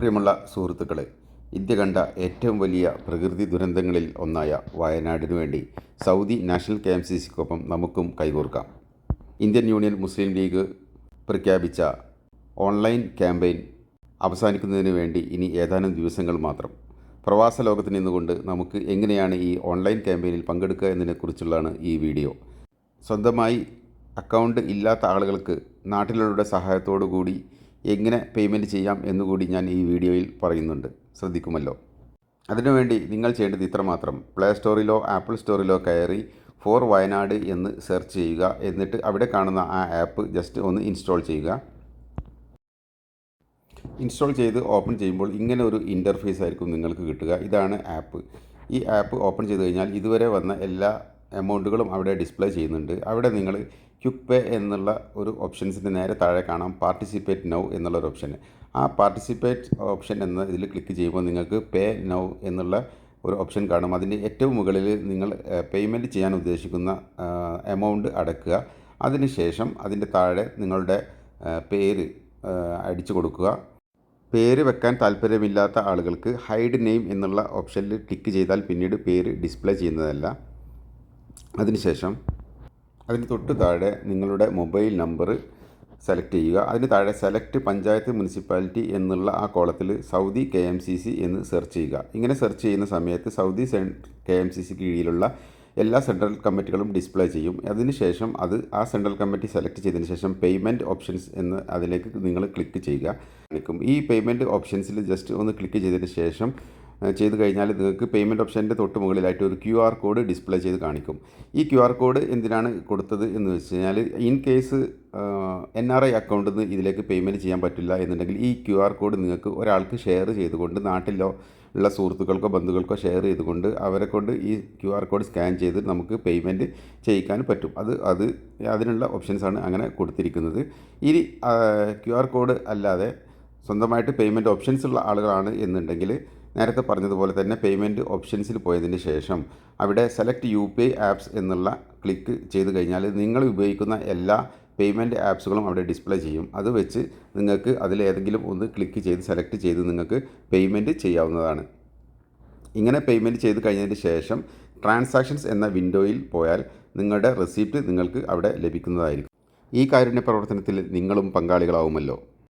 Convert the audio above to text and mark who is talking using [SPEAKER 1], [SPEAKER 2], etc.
[SPEAKER 1] പ്രിയമുള്ള സുഹൃത്തുക്കളെ ഇന്ത്യ കണ്ട ഏറ്റവും വലിയ പ്രകൃതി ദുരന്തങ്ങളിൽ ഒന്നായ വയനാടിനു വേണ്ടി Saudi national K M C സിക്കൊപ്പം നമുക്കും കൈകോർക്കാം. ഇന്ത്യൻ യൂണിയൻ മുസ്ലിം ലീഗ് പ്രഖ്യാപിച്ച ഓൺലൈൻ ക്യാമ്പയിൻ അവസാനിക്കുന്നതിന് വേണ്ടി ഇനി ഏതാനും ദിവസങ്ങൾ മാത്രം. പ്രവാസ ലോകത്ത് നിന്നുകൊണ്ട് നമുക്ക് എങ്ങനെയാണ് ഈ ഓൺലൈൻ ക്യാമ്പയിനിൽ പങ്കെടുക്കുക എന്നതിനെക്കുറിച്ചുള്ളതാണ് ഈ വീഡിയോ. സ്വന്തമായി അക്കൗണ്ട് ഇല്ലാത്ത ആളുകൾക്ക് നാട്ടിലുള്ളവരുടെ സഹായത്തോടു കൂടി എങ്ങനെ പേയ്മെന്റ് ചെയ്യാം എന്നുകൂടി ഞാൻ ഈ വീഡിയോയിൽ പറയുന്നുണ്ട്. ശ്രദ്ധിക്കുമല്ലോ. അതിനുവേണ്ടി നിങ്ങൾ ചെയ്യേണ്ടത് ഇത്രമാത്രം പ്ലേ സ്റ്റോറിലോ ആപ്പിൾ സ്റ്റോറിലോ കയറി ഫോർ വയനാട് എന്ന് സെർച്ച് ചെയ്യുക. എന്നിട്ട് അവിടെ കാണുന്ന ആ ആപ്പ് ജസ്റ്റ് ഒന്ന് ഇൻസ്റ്റാൾ ചെയ്യുക. ഇൻസ്റ്റാൾ ചെയ്ത് ഓപ്പൺ ചെയ്യുമ്പോൾ ഇങ്ങനെ ഒരു ഇന്റർഫേസ് ആയിരിക്കും നിങ്ങൾക്ക് കിട്ടുക. ഇതാണ് ആപ്പ് ഈ ആപ്പ് ഓപ്പൺ ചെയ്ത് കഴിഞ്ഞാൽ ഇതുവരെ വന്ന എല്ലാ എമൗണ്ടുകളും അവിടെ ഡിസ്പ്ലേ ചെയ്യുന്നുണ്ട്. അവിടെ നിങ്ങൾ ക്യുക്ക് പേ എന്നുള്ള ഒരു ഓപ്ഷൻസിന്റെ നേരെ താഴെ കാണാം പാർട്ടിസിപ്പേറ്റ് നൗ എന്നുള്ള ഒരു ഓപ്ഷൻ. ആ പാർട്ടിസിപ്പേറ്റ് ഓപ്ഷൻ എന്ന ഇതിൽ ക്ലിക്ക് ചെയ്യുമ്പോൾ നിങ്ങൾക്ക് പേ നൗ എന്നുള്ള ഒരു ഓപ്ഷൻ കാണും. അതിന്റെ ഏറ്റവും മുകളിൽ നിങ്ങൾ പേയ്മെന്റ് ചെയ്യാൻ ഉദ്ദേശിക്കുന്ന എമൗണ്ട് അടക്കുക. അതിനുശേഷം അതിന്റെ താഴെ നിങ്ങളുടെ പേര് അടിച്ചു കൊടുക്കുക. പേര് വെക്കാൻ താല്പര്യമില്ലാത്ത ആളുകൾക്ക് ഹൈഡ് നെയിം എന്നുള്ള ഓപ്ഷനിൽ ക്ലിക്ക് ചെയ്താൽ പിന്നീട് പേര് ഡിസ്പ്ലേ ചെയ്യുന്നതല്ല. അതിനുശേഷം അതിന് തൊട്ട് താഴെ നിങ്ങളുടെ മൊബൈൽ നമ്പർ സെലക്ട് ചെയ്യുക. അതിന് താഴെ സെലക്ട് പഞ്ചായത്ത് മുനിസിപ്പാലിറ്റി എന്നുള്ള ആ കോളത്തിൽ Saudi K M C C എന്ന് സെർച്ച് ചെയ്യുക. ഇങ്ങനെ സെർച്ച് ചെയ്യുന്ന സമയത്ത് Saudi K M C C കീഴിലുള്ള എല്ലാ സെൻട്രൽ കമ്മിറ്റികളും ഡിസ്പ്ലേ ചെയ്യും. അതിനുശേഷം അത് ആ സെൻട്രൽ കമ്മിറ്റി സെലക്ട് ചെയ്തതിന് ശേഷം പേയ്മെന്റ് ഓപ്ഷൻസ് എന്ന് അതിലേക്ക് നിങ്ങൾ ക്ലിക്ക് ചെയ്യുക. ഈ പേയ്മെന്റ് ഓപ്ഷൻസിൽ ജസ്റ്റ് ഒന്ന് ക്ലിക്ക് ചെയ്തതിന് ശേഷം ചെയ്ത് കഴിഞ്ഞാൽ നിങ്ങൾക്ക് പേയ്മെന്റ് ഓപ്ഷന്റെ തൊട്ട് മുകളിലായിട്ട് ഒരു ക്യു ആർ കോഡ് ഡിസ്പ്ലേ ചെയ്ത് കാണിക്കും. ഈ ക്യു ആർ കോഡ് എന്തിനാണ് കൊടുത്തത് എന്ന് വെച്ച് കഴിഞ്ഞാൽ in case N R I അക്കൗണ്ടിൽ നിന്ന് ഇതിലേക്ക് പേയ്മെന്റ് ചെയ്യാൻ പറ്റില്ല എന്നുണ്ടെങ്കിൽ ഈ ക്യു ആർ കോഡ് നിങ്ങൾക്ക് ഒരാൾക്ക് ഷെയർ ചെയ്തുകൊണ്ട് നാട്ടിലോ ഉള്ള സുഹൃത്തുക്കൾക്കോ ബന്ധുക്കൾക്കോ ഷെയർ ചെയ്തുകൊണ്ട് അവരെ കൊണ്ട് ഈ ക്യു ആർ കോഡ് സ്കാൻ ചെയ്ത് നമുക്ക് പേയ്മെന്റ് ചെയ്യിക്കാൻ പറ്റും. അത് അത് അതിനുള്ള ഓപ്ഷൻസാണ് അങ്ങനെ കൊടുത്തിരിക്കുന്നത്. ഇനി ക്യു ആർ കോഡ് അല്ലാതെ സ്വന്തമായിട്ട് പേയ്മെന്റ് ഓപ്ഷൻസ് ഉള്ള ആളുകളാണ് എന്നുണ്ടെങ്കിൽ നേരത്തെ പറഞ്ഞതുപോലെ തന്നെ പേയ്മെന്റ് ഓപ്ഷൻസിൽ പോയതിന് ശേഷം അവിടെ select U P I apps എന്നുള്ള ക്ലിക്ക് ചെയ്ത് കഴിഞ്ഞാൽ നിങ്ങൾ ഉപയോഗിക്കുന്ന എല്ലാ പേയ്മെന്റ് ആപ്സുകളും അവിടെ ഡിസ്പ്ലേ ചെയ്യും. അത് വെച്ച് നിങ്ങൾക്ക് അതിലേതെങ്കിലും ഒന്ന് ക്ലിക്ക് ചെയ്ത് സെലക്ട് ചെയ്ത് നിങ്ങൾക്ക് പേയ്മെന്റ് ചെയ്യാവുന്നതാണ്. ഇങ്ങനെ പേയ്മെന്റ് ചെയ്ത് കഴിഞ്ഞതിന് ശേഷം ട്രാൻസാക്ഷൻസ് എന്ന വിൻഡോയിൽ പോയാൽ നിങ്ങളുടെ റെസിപ്റ്റ് നിങ്ങൾക്ക് അവിടെ ലഭിക്കുന്നതായിരിക്കും. ഈ കാരുണ്യ പ്രവർത്തനത്തിൽ നിങ്ങളും പങ്കാളികളാവുമല്ലോ.